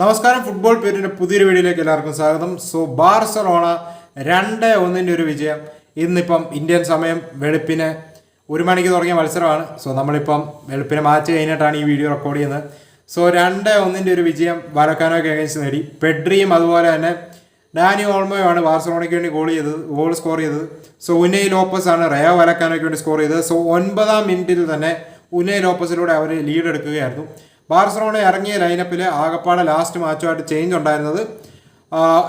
നമസ്കാരം. ഫുട്ബോൾ പേരിന്റെ പുതിയൊരു വീഡിയോയിലേക്ക് എല്ലാവർക്കും സ്വാഗതം. സോ ബാർസലോണ രണ്ട് ഒന്നിന്റെ ഒരു വിജയം. ഇന്നിപ്പം ഇന്ത്യൻ സമയം വെളുപ്പിന് ഒരു മണിക്ക് തുടങ്ങിയ മത്സരമാണ്. സോ നമ്മളിപ്പം വെളുപ്പിന് മാച്ച് കഴിഞ്ഞിട്ടാണ് ഈ വീഡിയോ റെക്കോർഡ് ചെയ്യുന്നത്. സോ രണ്ട് ഒന്നിന്റെ ഒരു വിജയം വരക്കാനൊക്കെ അഗേൻസ്റ്റ് നേടി. പെഡ്രിയും അതുപോലെ തന്നെ ഡാനി ഓൾമോയാണ് ബാർസലോണയ്ക്ക് വേണ്ടി ഗോൾ ചെയ്തത് ഗോൾ സ്കോർ ചെയ്തത്. സോ ഉനയ് ലോപ്പസ് ആണ് റയോ വരക്കാനൊക്കെ വേണ്ടി സ്കോർ ചെയ്തത്. സോ ഒൻപതാം മിനിറ്റിൽ തന്നെ ഉനയ് ലോപ്പസിലൂടെ അവർ ലീഡ് എടുക്കുകയായിരുന്നു. ബാർസലോണ ഇറങ്ങിയ ലൈനപ്പിൽ ആകപ്പാടെ ലാസ്റ്റ് മാച്ചുമായിട്ട് ചേഞ്ച് ഉണ്ടായിരുന്നത്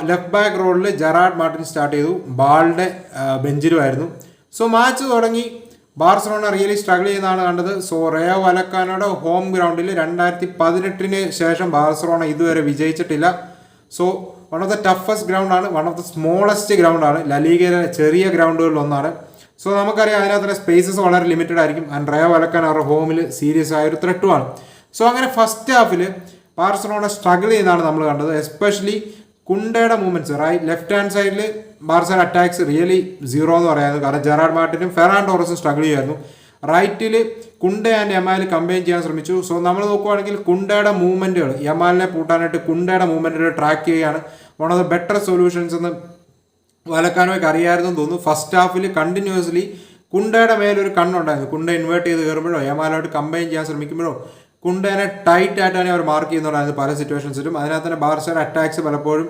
ലെഫ്റ്റ് ബാക്ക് റോളിൽ ജെറാഡ് മാർട്ടിൻ സ്റ്റാർട്ട് ചെയ്തു. ബാളുടെ ബെഞ്ചിലുമായിരുന്നു. സോ മാച്ച് തുടങ്ങി. ബാർസലോണ റിയലി സ്ട്രഗിൾ ചെയ്യുന്നതാണ് കണ്ടത്. സോ റയോ വലക്കാനോടെ ഹോം ഗ്രൗണ്ടിൽ രണ്ടായിരത്തി പതിനെട്ടിന് ശേഷം ബാർസലോണ ഇതുവരെ വിജയിച്ചിട്ടില്ല. So one of the toughest ഗ്രൗണ്ടാണ് വൺ ഓഫ് ദ സ്മോളസ്റ്റ് ഗ്രൗണ്ടാണ് ലലീഗയിലെ ചെറിയ ഗ്രൗണ്ടുകളിൽ ഒന്നാണ്. സോ നമുക്കറിയാം അതിനകത്ത് സ്പേസസ് വളരെ ലിമിറ്റഡ് ആയിരിക്കും. ആൻഡ് റയോ വലക്കാൻ അവരുടെ ഹോമിൽ സീരിയസ് ആയ ഒരു ത്രെട്ടുമാണ് സോ അങ്ങനെ ഫസ്റ്റ് ഹാഫിൽ ബാർസലോണ സ്ട്രഗിൾ ചെയ്യുന്നതാണ് നമ്മൾ കണ്ടത്. എസ്പെഷ്യലി കുണ്ടയുടെ മൂവ്മെന്റ്സ് റൈറ്റ് ലെഫ്റ്റ് ഹാൻഡ് സൈഡിൽ ബാർസൽ അറ്റാക്സ് റിയലി സീറോ എന്ന് പറയായിരുന്നു. കാരണം ജെറാഡ് മാർട്ടിനും ഫെറാൻ ടോറസും സ്ട്രഗിൾ ചെയ്യുമായിരുന്നു. റൈറ്റിൽ കുണ്ട ആൻഡ് യമാൽ കമ്പൈൻ ചെയ്യാൻ ശ്രമിച്ചു. സോ നമ്മൾ നോക്കുവാണെങ്കിൽ കുണ്ടയുടെ മൂവ്മെന്റുകൾ യമാലിനെ പൂട്ടാനായിട്ട് കുണ്ടയുടെ മൂവ്മെന്റുകൾ ട്രാക്ക് ചെയ്യുകയാണ്. One of the better solutions എന്ന് വലക്കാനോയ്ക്ക് അറിയായിരുന്നു തോന്നുന്നു. ഫസ്റ്റ് ഹാഫിൽ കണ്ടിന്യൂസ്ലി കുണ്ടയുടെ മേലൊരു കണ്ണുണ്ടായിരുന്നു. കുണ്ട ഇൻവേർട്ട് ചെയ്ത് കയറുമ്പോഴോ യമാലോട്ട് കമ്പൈൻ ചെയ്യാൻ ശ്രമിക്കുമ്പോഴോ കുണ്ടേനെ ടൈറ്റ് ആയിട്ടാണ് അവർ മാർക്ക് ചെയ്യുന്നതാണ് പല സിറ്റുവേഷൻസിലും അതിനകത്ത് തന്നെ ബാർസയുടെ അറ്റാക്സ് പലപ്പോഴും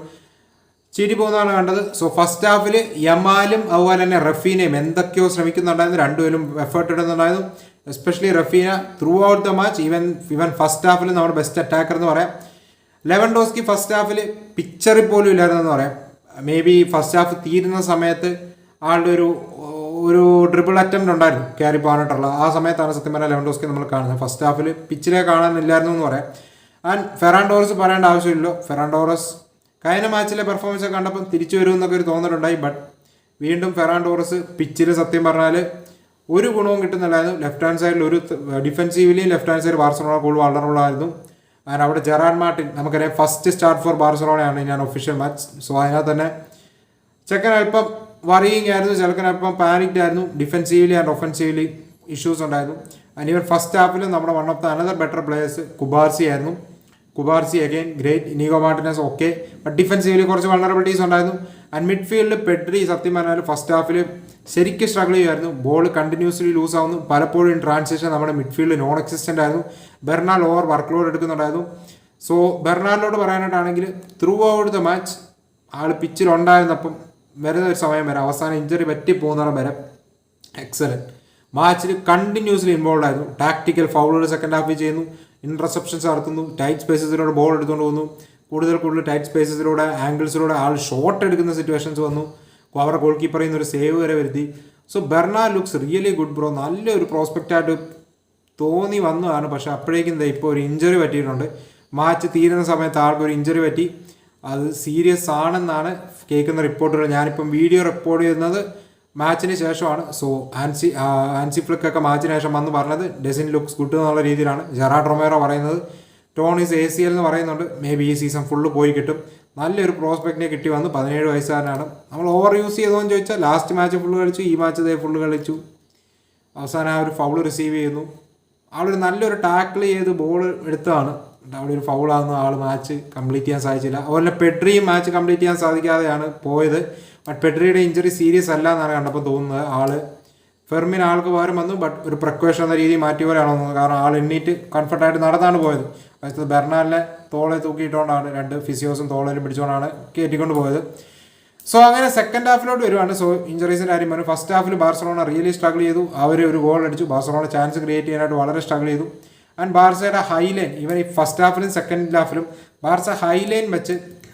ചിരി പോകുന്നതാണ് കണ്ടത്. സോ ഫസ്റ്റ് ഹാഫിൽ യമാലും അതുപോലെ തന്നെ റഫീനയും എന്തൊക്കെയോ ശ്രമിക്കുന്നുണ്ടായിരുന്നു. രണ്ടുപേരും effort ഇടുന്നുണ്ടായിരുന്നു. Especially Raphinha throughout the match even even first ഹാഫിൽ നമ്മുടെ ബെസ്റ്റ് അറ്റാക്കർ എന്ന് പറയാം. ലെവൻ ഡോസ്കി ഫസ്റ്റ് ഹാഫിൽ പിക്ചറിൽ പോലും ഇല്ലായിരുന്നു എന്ന് പറയാം. മേ ബി ഫസ്റ്റ് ഹാഫ് തീരുന്ന സമയത്ത് ആളുടെ ഒരു ഒരു ഡ്രിബിൾ അറ്റംപ്റ്റ് ഉണ്ടായിരുന്നു ക്യാരി പോകാനായിട്ടുള്ള ആ സമയത്താണ് സത്യം പറഞ്ഞാൽ ലെവൻ ഡോസ്കി നമ്മൾ കാണുന്നത്. ഫസ്റ്റ് ഹാഫിൽ പിച്ചിലെ കാണാനില്ലായിരുന്നു എന്ന് പറയാം. ആൻഡ് ഫെറാൻഡോറസ് പറയേണ്ട ആവശ്യമില്ലല്ലോ. ഫെറാൻഡോറസ് കഴിഞ്ഞ മാച്ചിലെ പെർഫോമൻസ് ഒക്കെ കണ്ടപ്പോൾ തിരിച്ചു വരുമെന്നൊക്കെ ഒരു തോന്നലുണ്ടായി. ബട്ട് വീണ്ടും ഫെറാൻഡോറസ് പിച്ചിൽ സത്യം പറഞ്ഞാൽ ഒരു ഗുണവും കിട്ടുന്നില്ലായിരുന്നു. ലെഫ്റ്റ് ഹാൻഡ് സൈഡിൽ ഒരു defensively left hand side Barcelona കൂടുതൽ വളർന്നുള്ളായിരുന്നു ആയിരുന്നു. ആൻഡ് അവിടെ ജെറാൻ മാർട്ടിൻ നമുക്കറിയാം ഫസ്റ്റ് സ്റ്റാർട്ട് ഫോർ ബാർസലോണയാണ് ഞാൻ ഒഫീഷ്യൽ മാച്ച് സോ അതിനകത്ത് തന്നെ ചെക്കൻ അല്പം വറിയിങ് ആയിരുന്നു. ചെറുക്കൻ അല്പം പാനിക്ഡ് ആയിരുന്നു. ഡിഫെൻസീവ്ലി ആൻഡ് ഒഫൻസീവ്ലി ഇഷ്യൂസ് ഉണ്ടായിരുന്നു. ആൻഡ് ഫസ്റ്റ് ഹാഫിലും നമ്മുടെ one of the another better players Cubarsi ആയിരുന്നു. Cubarsi again great Inigo Martinez okay but defensively കുറച്ച് വൾണറബിലിറ്റീസ് ഉണ്ടായിരുന്നു. ആൻഡ് മിഡ്ഫീൽഡിൽ പെട്രി സത്യം പറഞ്ഞാൽ ഫസ്റ്റ് ഹാഫിൽ ശരിക്കും സ്ട്രഗിൾ ചെയ്യുമായിരുന്നു. ബോൾ കണ്ടിന്യൂസ്ലി ലൂസ് ആവുന്നു. പലപ്പോഴും ട്രാൻസിഷൻ നമ്മുടെ മിഡ്ഫീൽഡ് നോൺ എക്സിസ്റ്റന്റ് ആയിരുന്നു. ബെർണാൾ ഓവർ വർക്ക് ലോഡ് എടുക്കുന്നുണ്ടായിരുന്നു. സോ ബെർണാളിനോട് പറയാനായിട്ടാണെങ്കിൽ ത്രൂ ഔട്ട് ദ മാച്ച് ആൾ പിച്ചിൽ ഉണ്ടായിരുന്നപ്പം വരുന്ന ഒരു സമയം വരെ അവസാനം ഇഞ്ചറി പറ്റി പോകുന്നിടം വരെ എക്സലന്റ് മാച്ചിൽ കണ്ടിന്യൂസ്ലി ഇൻവോൾവ് ആയിരുന്നു. ടാക്ടിക്കൽ ഫൗളുകൾ സെക്കൻഡ് ഹാഫിൽ ചെയ്യുന്നു. ഇന്റർസെപ്ഷൻസ് നടത്തുന്നു. ടൈറ്റ് സ്പേസസിലൂടെ ബോൾ എടുത്തുകൊണ്ട് പോകുന്നു. കൂടുതൽ കൂടുതൽ ടൈറ്റ് സ്പേസസിലൂടെ ആംഗിൾസിലൂടെ ആൾ ഷോട്ട് എടുക്കുന്ന സിറ്റുവേഷൻസ് വന്നു. അവരുടെ ഗോൾ കീപ്പറിൽ നിന്ന് ഒരു സേവ് വരെ വരുത്തി. So Bernal looks really good bro നല്ലൊരു പ്രോസ്പെക്റ്റായിട്ട് തോന്നി വന്നതാണ്. പക്ഷേ അപ്പോഴേക്കും ഇപ്പോൾ ഒരു ഇഞ്ചറി പറ്റിയിട്ടുണ്ട്. മാച്ച് തീരുന്ന സമയത്ത് ആൾക്കൊരു ഇഞ്ചറി പറ്റി. അത് സീരിയസ് ആണെന്നാണ് കേൾക്കുന്ന റിപ്പോർട്ടുകൾ. ഞാനിപ്പം വീഡിയോ റെക്കോർഡ് ചെയ്യുന്നത് മാച്ചിന് ശേഷമാണ്. സോ ആൻസി ആൻസി ഫ്ലിക്കൊക്കെ മാച്ചിന് ശേഷം വന്ന് പറഞ്ഞത് ഡെസിൻ ലുക്സ് ഗുഡ് എന്നുള്ള രീതിയിലാണ്. ജെറാഡ് റൊമേറോ പറയുന്നത് ടോണീസ് എ സി എൽ എന്ന് പറയുന്നുണ്ട്. മേ ബി ഈ സീസൺ ഫുള്ള് പോയി കിട്ടും. നല്ലൊരു പ്രോസ്പെക്റ്റിനെ കിട്ടി വന്ന്. പതിനേഴ് വയസ്സുകാരനാണ്. നമ്മൾ ഓവർ യൂസ് ചെയ്തോന്ന് ചോദിച്ചാൽ ലാസ്റ്റ് മാച്ച് ഫുള്ള് കളിച്ചു ഈ മാച്ച് ഇതേ ഫുള്ള് കളിച്ചു. അവസാനം ആ ഒരു ഫൗൾ റിസീവ് ചെയ്യുന്നു. ആളൊരു നല്ലൊരു ടാക്കിൾ ചെയ്ത് ബോൾ എടുത്തതാണ്. അവിടെ ഒരു ഫൗളാകുന്ന ആൾ മാച്ച് കംപ്ലീറ്റ് ചെയ്യാൻ സാധിച്ചില്ല. അതുപോലെ പെഡ്രിയും മാച്ച് കംപ്ലീറ്റ് ചെയ്യാൻ സാധിക്കാതെയാണ് പോയത്. ബട്ട് പെഡ്രിയുടെ ഇഞ്ചറി സീരിയസ് അല്ല എന്നാണ് കണ്ടപ്പോൾ തോന്നുന്നത്. ആൾ ഫെർമിൻ ആൾക്ക് പകരം വന്നു. ബട്ട് ഒരു പ്രക്വേഷൻ എന്ന രീതി മാറ്റി പോലെയാണോ തോന്നുന്നത്. കാരണം ആൾ എണ്ണീറ്റ് കംഫർട്ടായിട്ട് നടന്നാണ് പോയത്. അടുത്തത് ബെർണാലിനെ തോളെ തൂക്കിയിട്ടുകൊണ്ടാണ് രണ്ട് ഫിസിയോസും തോളേലും പിടിച്ചുകൊണ്ടാണ് കയറ്റിക്കൊണ്ട് പോയത്. സോ അങ്ങനെ സെക്കൻഡ് ഹാഫിലോട്ട് വരുവാണ്. സോ ഇഞ്ചറീസിന്റെ കാര്യം പറഞ്ഞു. ഫസ്റ്റ് ഹാഫിൽ ബാർസലോണ റിയലി സ്ട്രഗിൾ ചെയ്തു. അവർ ഒരു ഗോൾ അടിച്ചു. ബാർസലോണ ചാൻസ് ക്രിയേറ്റ് ചെയ്യാനായിട്ട് വളരെ സ്ട്രഗിൾ ചെയ്തു. ആൻഡ് ബാർസയുടെ ഹൈലൈൻ ഇവൻ ഈ ഫസ്റ്റ് ഹാഫിലും സെക്കൻഡ് ഹാഫിലും ബാർസ ഹൈലൈൻ വെച്ച്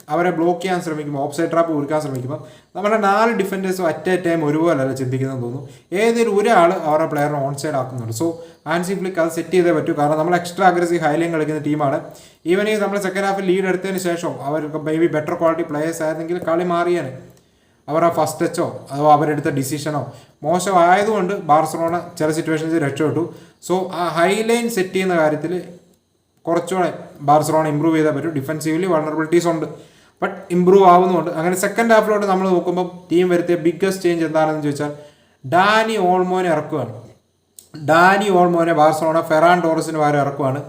അവരെ ബ്ലോക്ക് ചെയ്യാൻ ശ്രമിക്കുമ്പോൾ ഓഫ് സൈഡ് ട്രാപ്പ് ഒരുക്കാൻ ശ്രമിക്കുമ്പോൾ നമ്മുടെ നാല് ഡിഫൻഡേഴ്സും അറ്റ് എ ടൈം ഒരുപോലല്ല ചിന്തിക്കുന്നതെന്ന് തോന്നുന്നു. ഏതെങ്കിലും ഒരാൾ അവരുടെ പ്ലെയറിനെ ഓൺ സൈഡ് ആക്കുന്നുണ്ട്. സോ ആൻസി ഫ്ലിക്ക് അത് സെറ്റ് ചെയ്തേ പറ്റൂ. കാരണം നമ്മൾ എക്സ്ട്രാ അഗ്രസീവ് ഹൈലൈൻ കളിക്കുന്ന ടീമാണ്. ഈവൻ ഈ നമ്മൾ സെക്കൻഡ് ഹാഫിൽ ലീഡ് എടുത്തതിന് ശേഷം അവർക്ക് may be better quality players ആയിരുന്നെങ്കിൽ കളി മാറിയേനെ. അവർ ആ ഫസ്റ്റ് ടച്ചോ അതോ അവരെടുത്ത ഡിസിഷനോ മോശമായതുകൊണ്ട് ബാർസലോണ ചില സിറ്റുവേഷൻസ് രക്ഷപ്പെട്ടു. സോ ആ ഹൈ ലൈൻ സെറ്റ് ചെയ്യുന്ന കാര്യത്തിൽ കുറച്ചുകൂടെ ബാർസലോണ ഇമ്പ്രൂവ് ചെയ്താൽ പറ്റും. ഡിഫൻസീവ്ലി വൾണറബിലിറ്റീസ് ഉണ്ട്. ബട്ട് ഇമ്പ്രൂവ് ആവുന്നുണ്ട് അങ്ങനെ സെക്കൻഡ് ഹാഫിലോട്ട് നമ്മൾ നോക്കുമ്പോൾ ടീം വരുത്തിയ ബിഗ്ഗസ്റ്റ് ചേഞ്ച് എന്താണെന്ന് ചോദിച്ചാൽ ഡാനി ഓൾമോനെ ഇറക്കുകയാണ് ഡാനി ഓൾമോനെ ബാർസലോണ ഫെറാൻ ടോറസിന് പകരം ഇറക്കുകയാണ്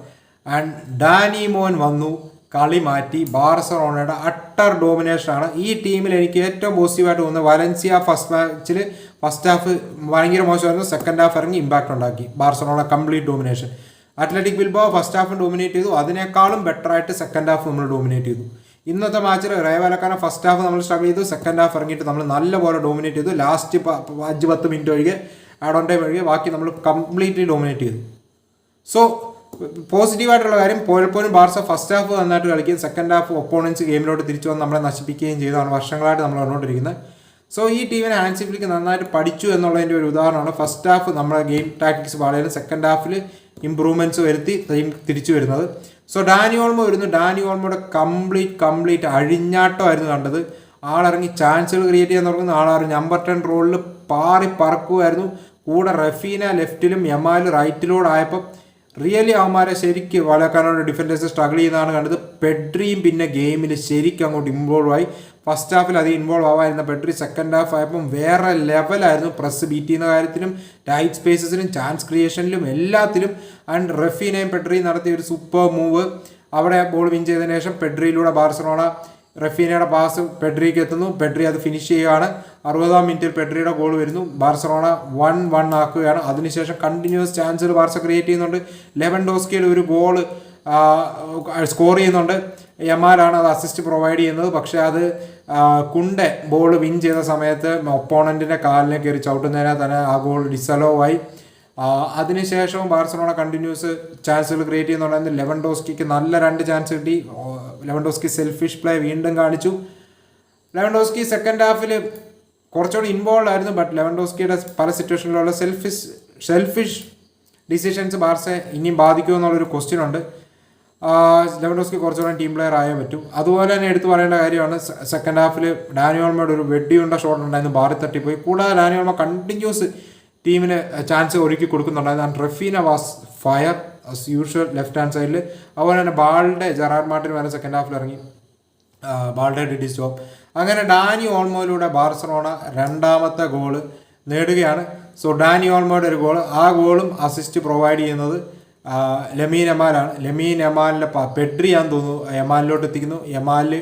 ആൻഡ് ഡാനി മോൻ വന്നു. കളി മാറ്റി ബാർസലോണയുടെ അട്ടർ ഡോമിനേഷനാണ് ഈ ടീമിൽ എനിക്ക് ഏറ്റവും പോസിറ്റീവായിട്ട് തോന്നുന്നത്. വലൻസിയ ഫസ്റ്റ് മാച്ചിൽ ഫസ്റ്റ് ഹാഫ് ഭയങ്കര മോശമായിരുന്നു. സെക്കൻഡ് ഹാഫ് ഇറങ്ങി ഇമ്പാക്റ്റ് ഉണ്ടാക്കി. Barcelona complete domination Athletic Bilbao first half dominate ചെയ്തു. അതിനേക്കാളും ബെറ്റർ ആയിട്ട് സെക്കൻഡ് ഹാഫ് നമ്മൾ ഡോമിനേറ്റ് ചെയ്തു. ഇന്നത്തെ മാച്ചിൽ റേവലക്കാരൻ ഫസ്റ്റ് ഹാഫ് നമ്മൾ സ്ട്രഗിൾ ചെയ്തു. സെക്കൻഡ് ഹാഫ് ഇറങ്ങിയിട്ട് നമ്മൾ നല്ലപോലെ ഡോമിനേറ്റ് ചെയ്തു. ലാസ്റ്റ് അഞ്ച് പത്ത് മിനിറ്റ് ഒഴികെ ആഡ് ഓൺ ടൈം ഒഴികെ ബാക്കി നമ്മൾ കംപ്ലീറ്റ്ലി ഡോമിനേറ്റ് ചെയ്തു. സോ പോസിറ്റീവായിട്ടുള്ള കാര്യം പോയപ്പോഴും ബാർസ ഫസ്റ്റ് ഹാഫ് നന്നായിട്ട് കളിക്കുകയും സെക്കൻഡ് ഹാഫ് ഒപ്പോണൻസ് ഗെയിമിലോട്ട് തിരിച്ചു വന്ന് നമ്മളെ നശിപ്പിക്കുകയും ചെയ്തതാണ് വർഷങ്ങളായിട്ട് നമ്മൾ കണ്ടുകൊണ്ടിരിക്കുന്നത്. സോ ഈ ടീമിനെ ഹാൻസി നന്നായിട്ട് പഠിച്ചു എന്നുള്ളതിന്റെ ഒരു ഉദാഹരണമാണ് ഫസ്റ്റ് ഹാഫ് നമ്മളെ ഗെയിം ടാക്ടിക്സ് വളരെ സെക്കൻഡ് ഹാഫിൽ ഇമ്പ്രൂവ്മെന്റ്സ് വരുത്തി ടീം തിരിച്ചു വരുന്നത്. സോ ഡാനി ഓൾമോ വരുന്നു. ഡാനി ഓൾമോയുടെ കംപ്ലീറ്റ് കംപ്ലീറ്റ് അഴിഞ്ഞാട്ടമായിരുന്നു കണ്ടത്. ആളിറങ്ങി ചാൻസുകൾ ക്രിയേറ്റ് ചെയ്യാൻ തുടങ്ങുന്ന. ആളിറങ്ങി നമ്പർ ടെൻ റോളിൽ പാറി പറക്കുമായിരുന്നു കൂടെ റഫീന ലെഫ്റ്റിലും യമാൽ റൈറ്റിലൂടെ റിയലി അവന്മാരെ ശരിക്ക് വളക്കാനോ ഡിഫൻഡേഴ്സ് സ്ട്രഗിൾ ചെയ്യുന്നതാണ് കണ്ടത്. പെഡ്രിയും പിന്നെ ഗെയിമിൽ ശരിക്കും അങ്ങോട്ട് ഇൻവോൾവ് ആയി. ഫസ്റ്റ് ഹാഫിൽ അത് ഇൻവോൾവ് ആവായിരുന്ന പെട്രി സെക്കൻഡ് ഹാഫ് ആയപ്പം വേറെ ലെവലായിരുന്നു പ്രസ് ബീറ്റ് ചെയ്യുന്ന കാര്യത്തിലും ടൈറ്റ് സ്പേസസിലും ചാൻസ് ക്രിയേഷനിലും എല്ലാത്തിലും. ആൻഡ് റഫീനെയും പെട്രിയും നടത്തിയ ഒരു സൂപ്പർ മൂവ് അവിടെ ബോൾ വിൻ ചെയ്തതിനു ശേഷം പെഡ്രിയിലൂടെ ബാർസലോണ റഫീനയുടെ പാസ് പെഡ്രിക്ക് എത്തുന്നു. പെഡ്രി അത് ഫിനിഷ് ചെയ്യുകയാണ്. അറുപതാം മിനിറ്റിൽ പെഡ്രിയുടെ ഗോൾ വരുന്നു. ബാർസലോണ വൺ വൺ ആക്കുകയാണ്. അതിനുശേഷം കണ്ടിന്യൂസ് ചാൻസുകൾ ബാർസ ക്രിയേറ്റ് ചെയ്യുന്നുണ്ട്. ലെവൻ ഡോസ്കിയുടെ ഒരു ഗോൾ സ്കോർ ചെയ്യുന്നുണ്ട്. യമാലാണ് അത് അസിസ്റ്റ് പ്രൊവൈഡ് ചെയ്യുന്നത്. പക്ഷേ അത് കുണ്ടെ ബോൾ വിൻ ചെയ്ത സമയത്ത് ഒപ്പോണന്റിന്റെ കാലിനെ കയറി ചവിട്ടുന്നതിനാൽ തന്നെ ആ ഗോൾ ഡിസലോ ആയി. അതിനുശേഷവും ബാർസലോണ കണ്ടിന്യൂസ് ചാൻസുകൾ ക്രിയേറ്റ് ചെയ്യുന്നുണ്ടായിരുന്നു ലെവൻ ഡോസ്കിക്ക് നല്ല രണ്ട് ചാൻസ് കിട്ടി. ലെവൻ ഡോസ്കി സെൽഫിഷ് പ്ലേ വീണ്ടും കാണിച്ചു. ലെവൻഡോസ്കി സെക്കൻഡ് ഹാഫിൽ കുറച്ചുകൂടി ഇൻവോൾവ് ആയിരുന്നു ബട്ട് ലെവൻഡോസ്കിയുടെ പല സിറ്റുവേഷനിലുള്ള സെൽഫിഷ് സെൽഫിഷ് ഡിസിഷൻസ് ബാർസെ ഇനിയും ബാധിക്കുമോ എന്നുള്ളൊരു ക്വസ്റ്റ്യൻ ഉണ്ട്. ലെവൻഡോസ്കി കുറച്ചുകൂടെ ടീം പ്ലെയർ ആയേ പറ്റും. അതുപോലെ തന്നെ എടുത്തു പറയേണ്ട കാര്യമാണ് സെക്കൻഡ് ഹാഫിൽ ഡാനിയോൾമയുടെ ഒരു വെടിയുണ്ട ഷോട്ട് ഉണ്ടായിരുന്നു ബാറി തട്ടിപ്പോയി. കൂടാതെ ഡാനിയോൾമ കണ്ടിന്യൂസ് ടീമിന് ചാൻസ് ഒരുക്കി കൊടുക്കുന്നുണ്ടായിരുന്നു. And Raphinha was fire as usual left hand സൈഡിൽ അതുപോലെ തന്നെ ബാൾഡെ ജറാർ മാർട്ടിൻ വരെ സെക്കൻഡ് ഹാഫിൽ ഇറങ്ങി. ബാൾഡെ ഡിഡി സ്റ്റോപ്പ് അങ്ങനെ ഡാനി ഓൾമോയിലൂടെ ബാർസലോണ രണ്ടാമത്തെ ഗോൾ നേടുകയാണ്. സോ ഡാനി ഓൾമോയുടെ ഒരു ഗോൾ ആ ഗോളും അസിസ്റ്റ് പ്രൊവൈഡ് ചെയ്യുന്നത് ലമീൻ എമാലാണ് ലമീൻ എമാലിന്റെ പെഡ്രിയാന്ന് തോന്നുന്നു എമാലിലോട്ട് എത്തിക്കുന്നു. എമാലിൽ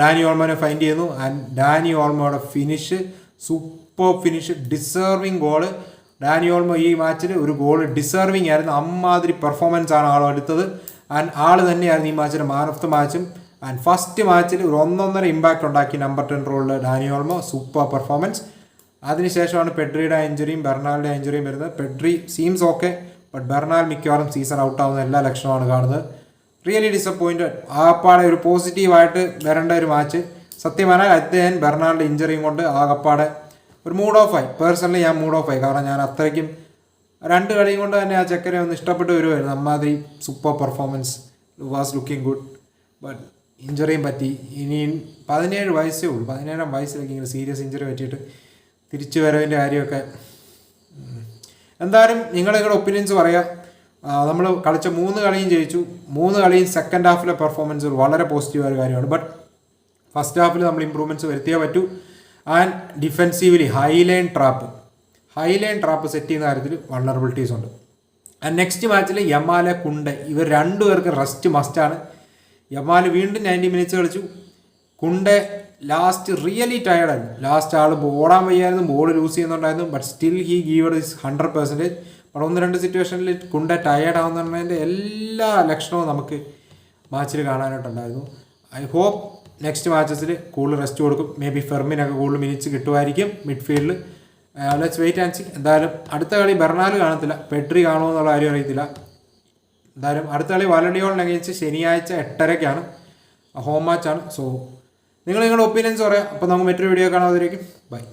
ഡാനി ഓൾമോനെ ഫൈൻഡ് ചെയ്യുന്നു. And Dani ഓൾമോയുടെ finish super finish deserving goal Dani Olmo ഈ മാച്ചിൽ ഒരു ഗോൾ ഡിസേർവിങ് ആയിരുന്നു. അമ്മാതിരി പെർഫോമൻസ് ആണ് ആൾ എടുത്തത്. ആൻഡ് ആൾ തന്നെയായിരുന്നു ഈ മാച്ചിന്റെ മാൻ ഓഫ് ദ മാച്ചും ആൻഡ് ഫസ്റ്റ് മാച്ചിൽ ഒരു ഒന്നൊന്നര ഇമ്പാക്റ്റ് ഉണ്ടാക്കി നമ്പർ ടെൻ റോളിൽ ഡാനി ഓൾമോ. സൂപ്പർ പെർഫോമൻസ് അതിനുശേഷമാണ് പെഡ്രിയുടെ ഇഞ്ചുറിയും ബെർണാളിന്റെ ഇഞ്ചുറിയും വരുന്നത്. Pedri seems okay but Bernal മിക്കവാറും സീസൺ ഔട്ട് ആവുന്ന എല്ലാ ലക്ഷണമാണ് കാണുന്നത്. റിയലി ഡിസപ്പോയിന്റഡ് ആകപ്പാടെ ഒരു പോസിറ്റീവായിട്ട് വരേണ്ട ഒരു മാച്ച് സത്യം പറഞ്ഞാൽ അദ്ദേഹം ബെർണാളിന്റെ ഇഞ്ചറിയും കൊണ്ട് ആകപ്പാടെ ഒരു മൂഡ് ഓഫ് ആയി. പേഴ്സണലി ഞാൻ മൂഡ് ഓഫ് ആയി. കാരണം ഞാൻ അത്രയ്ക്കും രണ്ട് കളിയും കൊണ്ട് തന്നെ ആ ചെക്കനെ ഒന്ന് ഇഷ്ടപ്പെട്ട് വരുമായിരുന്നു അമ്മാതിരി super performance was looking good but ഇഞ്ചറിയും പറ്റി. ഇനി പതിനേഴ് വയസ്സേ ഉള്ളൂ. പതിനേഴാം വയസ്സിലേക്ക് ഇങ്ങനെ സീരിയസ് ഇഞ്ചറി പറ്റിയിട്ട് തിരിച്ചു വരവിന്റെ കാര്യമൊക്കെ. എന്തായാലും നിങ്ങളുടെ ഒപ്പീനിയൻസ് പറയാം? നമ്മൾ കളിച്ച മൂന്ന് കളിയും ജയിച്ചു. മൂന്ന് കളിയും സെക്കൻഡ് ഹാഫിലെ പെർഫോമൻസ് വളരെ പോസിറ്റീവായ കാര്യമാണ്. ബട്ട് ഫസ്റ്റ് ഹാഫിൽ നമ്മൾ ഇമ്പ്രൂവ്മെന്റ്സ് വരുത്തിയേ പറ്റൂ. And defensively high line trap. High line trap set ചെയ്യുന്ന കാര്യത്തിൽ വണ്ണറബിലിറ്റീസ് ഉണ്ട്. ആൻഡ് നെക്സ്റ്റ് മാച്ചിൽ യമാല കുണ്ട ഇവർ രണ്ടുപേർക്ക് റെസ്റ്റ് മസ്റ്റാണ് യമാല വീണ്ടും നയന്റി മിനിറ്റ്സ് കളിച്ചു. കുണ്ട ലാസ്റ്റ് റിയലി ടയർഡായിരുന്നു ലാസ്റ്റ് ആൾ ഓടാൻ വയ്യായിരുന്നു ബോൾ ലൂസ് ചെയ്യുന്നുണ്ടായിരുന്നു but still he gived his hundred percentage but ഒന്ന് രണ്ട് സിറ്റുവേഷനിൽ കുണ്ട ടയേർഡ് ആവുന്നതിന്റെ എല്ലാ ലക്ഷണവും നമുക്ക് മാച്ചിൽ കാണാനായിട്ടുണ്ടായിരുന്നു. ഐ ഹോപ്പ് നെക്സ്റ്റ് മാച്ചസിൽ കൂടുതൽ റെസ്റ്റ് കൊടുക്കും. മേ ബി ഫെർമിനൊക്കെ കൂടുതൽ മിനിറ്റ്സ് കിട്ടുമായിരിക്കും മിഡ്ഫീൽഡിൽ ലെറ്റ്സ് വെയിറ്റ് ആൻഡ് എന്തായാലും അടുത്ത കളി ബെർണാൽ കാണത്തില്ല. പെട്രി കാണുമോ എന്നുള്ള കാര്യം അറിയത്തില്ല. എന്തായാലും അടുത്ത കളി വാലഡിയോളിനെ അഗേൻസ്റ്റ് ശനിയാഴ്ച എട്ടരയ്ക്കാണ്. ഹോം മാച്ചാണ് സോ നിങ്ങൾ നിങ്ങളുടെ ഒപ്പീനിയൻസ് പറയാം. അപ്പോൾ നമുക്ക് മറ്റൊരു വീഡിയോ കാണാതിരിക്കും ബൈ